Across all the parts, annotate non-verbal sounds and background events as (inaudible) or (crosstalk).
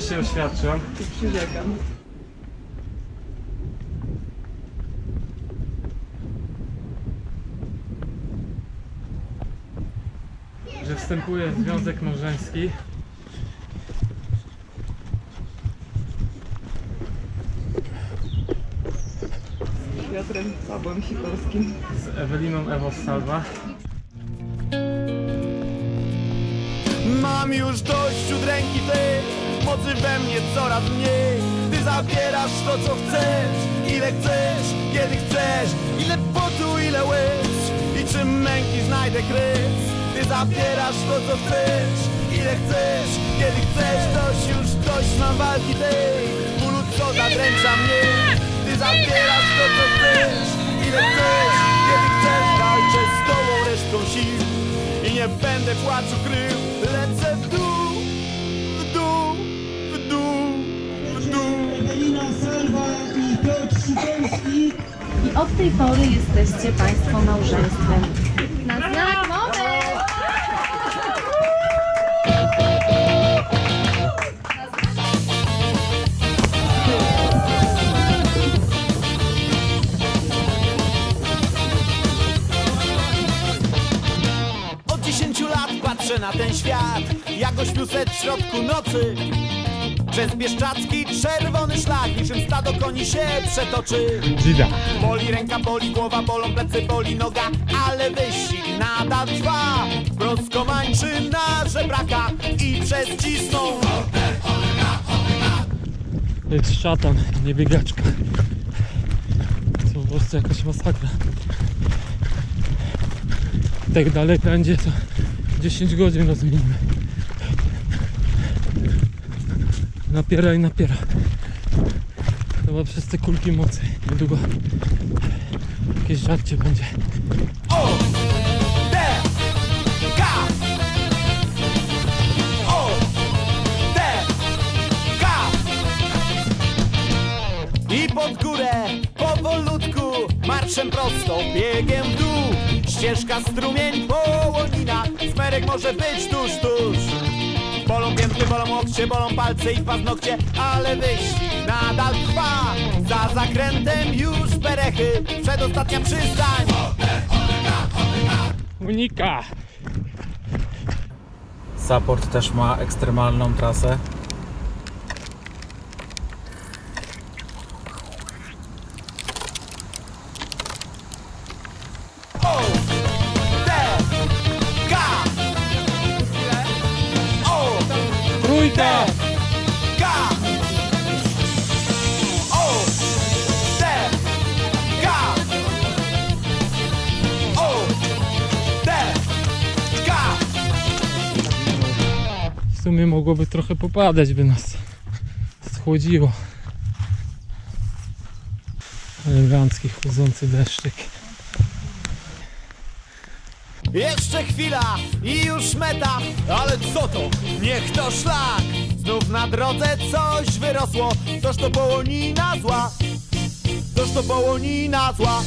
się oświadczam, Przyrzekam. że wstępuję w związek małżeński Z Piotrem Pawłem Sikorskim. z Eweliną Ewos Salwa. Mam już dość udręki tej Mocy we mnie coraz mniej. Ty zabierasz to co chcesz Ile chcesz, kiedy chcesz Ile potu, ile łez. I czym męki znajdę kres Ty zabierasz to co chcesz Ile chcesz, kiedy chcesz. Dość już dość mam walki tej. Bólu co zadręcza mnie. Ty zabierasz to co chcesz Ile chcesz, kiedy chcesz. Walczę z tobą resztą sił i nie będę płaczu krył. Lecę w dół, Od tej pory jesteście Państwo małżeństwem. Na znak moment! Od 10 lat patrzę na ten świat Jak ośmiuset w środku nocy Przez Bieszczacki czerwony szlak Niczym stado koni się przetoczy Dzida. Boli ręka, boli głowa, bolą plecy, boli noga Ale wyścig nadal trwa Proskomańczy na żebraka I przez cisną To jest szatan, nie biegaczka. To po prostu jakaś masakra. Tak dalej będzie to 10 godzin rozminimy. Napiera i napiera. Chyba przez te kulki mocy. Niedługo jakieś żarcie będzie. O! I pod górę, powolutku, marszem prosto, biegiem w dół. Ścieżka, strumień, połonina, smerek może być tuż, tuż. Bolą pięty, bolą łokcie, bolą palce i paznokcie, ale wyścig nadal trwa. Za zakrętem już berechy, przedostatnia przystań. Unika! Support też ma ekstremalną trasę. Sumie mogłoby trochę popadać, by nas schłodziło. Elegancki, chłodzący deszczyk. Jeszcze chwila i już meta, ale co to? Niech to szlak! Znów na drodze coś wyrosło, toż to połonina zła. Toż to połonina zła.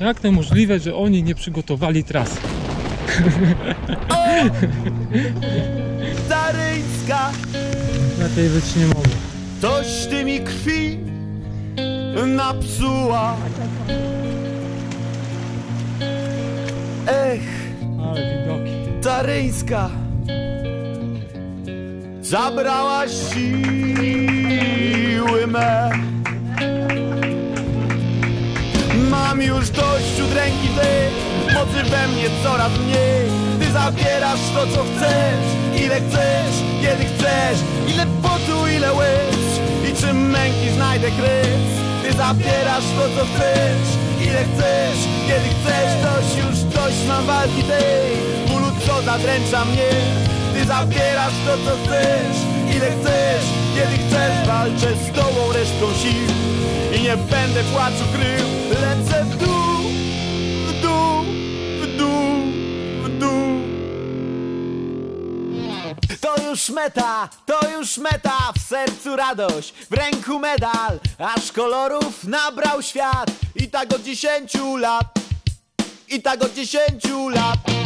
Jak to możliwe, że oni nie przygotowali trasy? (laughs) Zaryńska, Lepiej być nie mogło. toś ty mi krwi napsuła. Ech, Ale widoki. Taryńska Zabrałaś siły me Mam już dość udręki tej Mocy we mnie coraz mniej. Ty zabierasz to co chcesz Ile chcesz, kiedy chcesz. Ile potu, ile łez I czym męki znajdę kres Ty zabierasz to co chcesz Ile chcesz, kiedy chcesz. Dość już dość mam walki tej Bólu co zadręcza mnie. Ty zabierasz to co chcesz Ile chcesz, kiedy chcesz nie będę płaczu krył Lecę w dół, w dół, w dół, w dół. To już meta, to już meta, w sercu radość, w ręku medal, aż kolorów nabrał świat. I tak od dziesięciu lat, i tak od dziesięciu lat.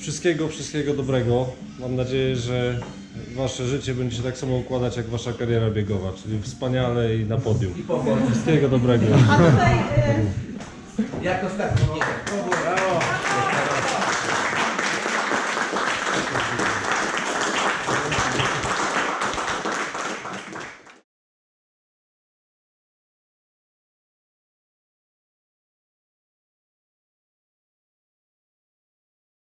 Wszystkiego, wszystkiego dobrego. Mam nadzieję, że wasze życie będzie się tak samo układać jak wasza kariera biegowa, czyli wspaniale i na podium. Wszystkiego dobrego. Jak ostatni? Brawo!